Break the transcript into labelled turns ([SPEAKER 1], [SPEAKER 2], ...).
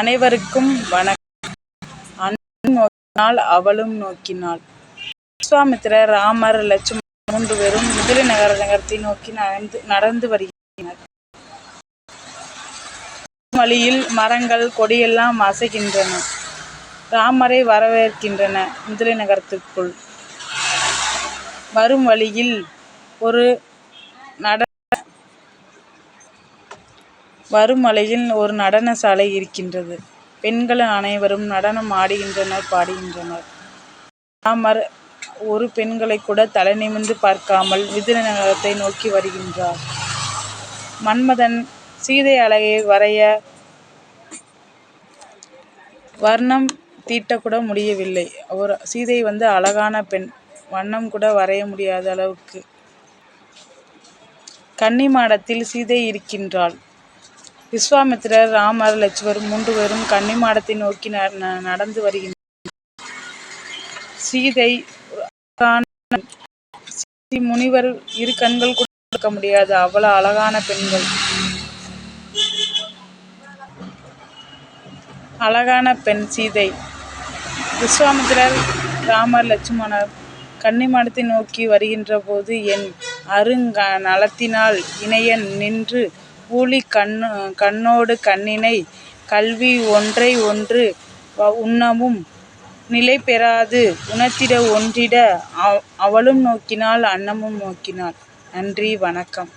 [SPEAKER 1] அனைவருக்கும் வணக்கம். நோக்கினால் அவளும் நோக்கினாள். விஸ்வாமித்திரர் ராமர் லட்சுமணர் மூன்று பேரும் முதலி நகர நகரத்தை நோக்கி நடந்து நடந்து வருகின்றனர். வழியில் மரங்கள் கொடியெல்லாம் அசைகின்றன. ராமரை வரவேற்கின்றன முதலை நகரத்திற்குள். வரும் வழியில் ஒரு நட வரும் ஒரு நடன சாலை இருக்கின்றது. பெண்கள் அனைவரும் நடனம் ஆடுகின்றனர் பாடுகின்றனர். ராமர் ஒரு பெண்களை கூட தலை நிமிந்து பார்க்காமல் மிதிலை நகரத்தை நோக்கி வருகின்றார். மன்மதன் சீதை அழகை வரைய வர்ணம் தீட்டக்கூட முடியவில்லை. ஒரு சீதை வந்து அழகான பெண். வண்ணம் கூட வரைய முடியாத அளவுக்கு. கன்னி மாடத்தில் சீதை இருக்கின்றாள். விஸ்வாமித்திரர் ராமர் லட்சுவர் மூன்று பேரும் கன்னிமாடத்தை நோக்கி நடந்து வருகின்றனர். சீதை அழகான முனிவர் இரு கண்கள் கூட இருக்க முடியாது. அவ்வளவு அழகான பெண்கள். அழகான பெண் சீதை. விஸ்வாமித்திரர் ராமர் லட்சுமணர் கன்னிமாடத்தை நோக்கி வருகின்ற போது என் அருங்க நலத்தினால் இணைய நின்று கூலி கண்ணு கண்ணோடு கண்ணினை கல்வி ஒன்றை ஒன்று உண்ணவும் நிலை பெறாது. உணர்த்திட ஒன்றிட அவளும் நோக்கினாள் அன்னமும் நோக்கினாள் நன்றி வணக்கம்.